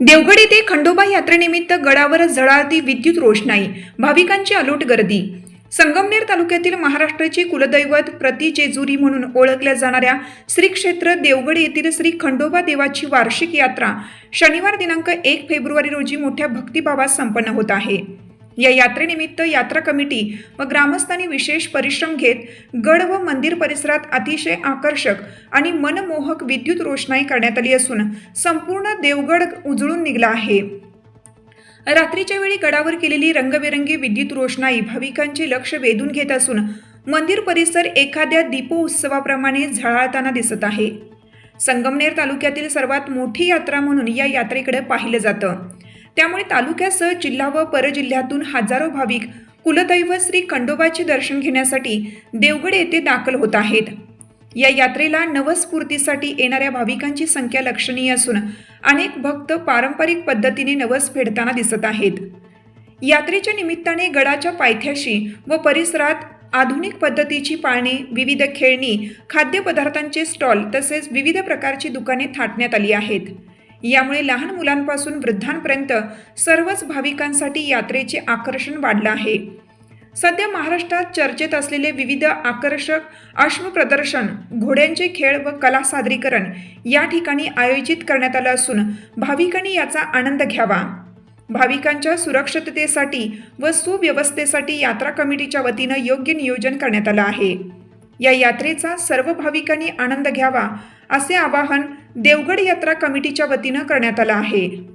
देवगड येथे खंडोबा यात्रेनिमित्त गडावर झळाळती विद्युत रोषणाई भाविकांची अलोट गर्दी. संगमनेर तालुक्यातील महाराष्ट्राचे कुलदैवत प्रति जेजुरी म्हणून ओळखल्या जाणाऱ्या श्री क्षेत्र देवगड येथील श्री खंडोबा देवाची वार्षिक यात्रा शनिवार दिनांक एक फेब्रुवारी रोजी मोठ्या भक्तिभावात संपन्न होत आहे. या यात्रेनिमित्त यात्रा कमिटी व ग्रामस्थांनी विशेष परिश्रम घेत गड व मंदिर परिसरात अतिशय आकर्षक आणि मनमोहक विद्युत रोषणाई करण्यात आली असून संपूर्ण देवगड उजळून निघला आहे. रात्रीच्या वेळी गडावर केलेली रंगबेरंगी विद्युत रोषणाई भाविकांचे लक्ष वेधून घेत असून मंदिर परिसर एखाद्या दीपोत्सवाप्रमाणे झळाळताना दिसत आहे. संगमनेर तालुक्यातील सर्वात मोठी यात्रा म्हणून या यात्रेकडे पाहिलं जातं. त्यामुळे तालुक्यासह जिल्हा व परजिल्ह्यातून हजारो भाविक कुलदैव श्री खंडोबाचे दर्शन घेण्यासाठी देवगड येथे दाखल होत आहेत. या यात्रेला नवस्फूर्तीसाठी येणाऱ्या भाविकांची संख्या लक्षणीय असून अनेक भक्त पारंपरिक पद्धतीने नवस फेडताना दिसत आहेत. यात्रेच्या निमित्ताने गडाच्या पायथ्याशी व परिसरात आधुनिक पद्धतीची पाळणे विविध खेळणी खाद्यपदार्थांचे स्टॉल तसेच विविध प्रकारची दुकाने थाटण्यात आली आहेत. यामुळे लहान मुलांपासून वृद्धांपर्यंत सर्वच भाविकांसाठी यात्रेचे आकर्षण वाढलं आहे. सध्या महाराष्ट्रात चर्चेत असलेले विविध आकर्षक अश्वप्रदर्शन घोड्यांचे खेळ व कला सादरीकरण या ठिकाणी आयोजित करण्यात आलं असून भाविकांनी याचा आनंद घ्यावा. भाविकांच्या सुरक्षिततेसाठी व सुव्यवस्थेसाठी यात्रा कमिटीच्या वतीनं योग्य नियोजन करण्यात आलं आहे. या यात्रेचा सर्व भाविकांनी आनंद घ्यावा असे आवाहन देवगड यात्रा कमिटीच्या वतीनं करण्यात आला आहे.